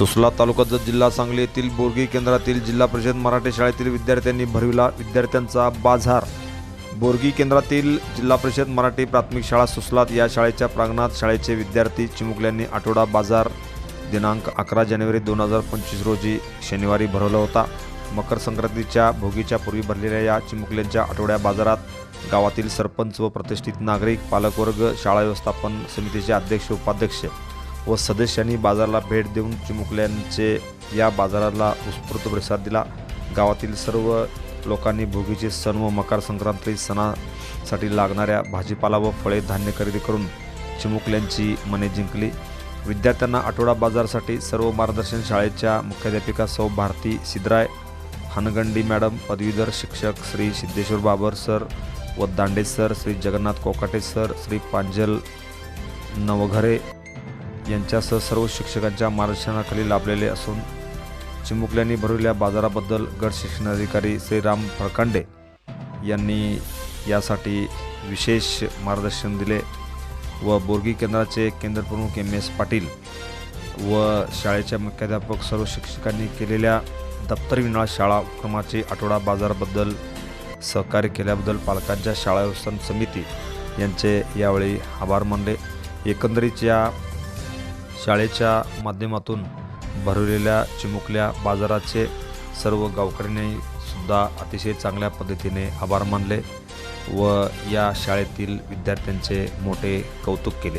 सुसला तालुक्यात जिल्हा सांगली येथील बोरगी केंद्रातील जिल्हा परिषद मराठी शाळेतील विद्यार्थ्यांनी भरविला विद्यार्थ्यांचा बाजार. बोरगी केंद्रातील जिल्हा परिषद मराठी प्राथमिक शाळा सुसलात या शाळेच्या प्रांगणात शाळेचे विद्यार्थी चिमुकल्यांनी आठवडा बाजार दिनांक अकरा जानेवारी दोन हजार पंचवीस रोजी शनिवारी भरवला होता. मकर संक्रांतीच्या भोगीच्या पूर्वी भरलेल्या या चिमुकल्यांच्या आठवड्या बाजारात गावातील सरपंच व प्रतिष्ठित नागरिक पालकवर्ग शाळा व्यवस्थापन समितीचे अध्यक्ष उपाध्यक्ष व सदस्यांनी बाजाराला भेट देऊन चिमुकल्यांचे या बाजाराला उत्स्फूर्त प्रतिसाद दिला. गावातील सर्व लोकांनी भोगीचे सण व मकर संक्रांती सणासाठी लागणाऱ्या भाजीपाला व फळे धान्य खरेदी करून चिमुकल्यांची मने जिंकली. विद्यार्थ्यांना आठवडा बाजारसाठी सर्व मार्गदर्शन शाळेच्या मुख्याध्यापिका सौ भारती सिद्राय हनगंडी मॅडम पदवीधर शिक्षक श्री सिद्धेश्वर बाबर सर व दांडे सर श्री जगन्नाथ कोकाटे सर श्री पांजल नवघरे यांच्यासह सर्व शिक्षकांच्या मार्गदर्शनाखाली लाभलेले असून चिमुकल्यांनी भरवलेल्या बाजाराबद्दल गट शिक्षणाधिकारी श्रीराम फळकांडे यांनी यासाठी विशेष मार्गदर्शन दिले व बोरगी केंद्राचे केंद्रप्रमुख एम एस पाटील व शाळेच्या मुख्याध्यापक सर्व शिक्षकांनी केलेल्या दप्तर शाळा उपक्रमाचे आठवडा बाजाराबद्दल सहकार्य केल्याबद्दल पालकांच्या शाळा व्यवस्थापन समिती यांचे यावेळी आभार मानले. एकंदरीत या शाळेच्या माध्यमातून भरवलेल्या चिमुकल्या बाजाराचे सर्व गावकऱ्यांनी सुद्धा अतिशय चांगल्या पद्धतीने आभार मानले व या शाळेतील विद्यार्थ्यांचे मोठे कौतुक केले.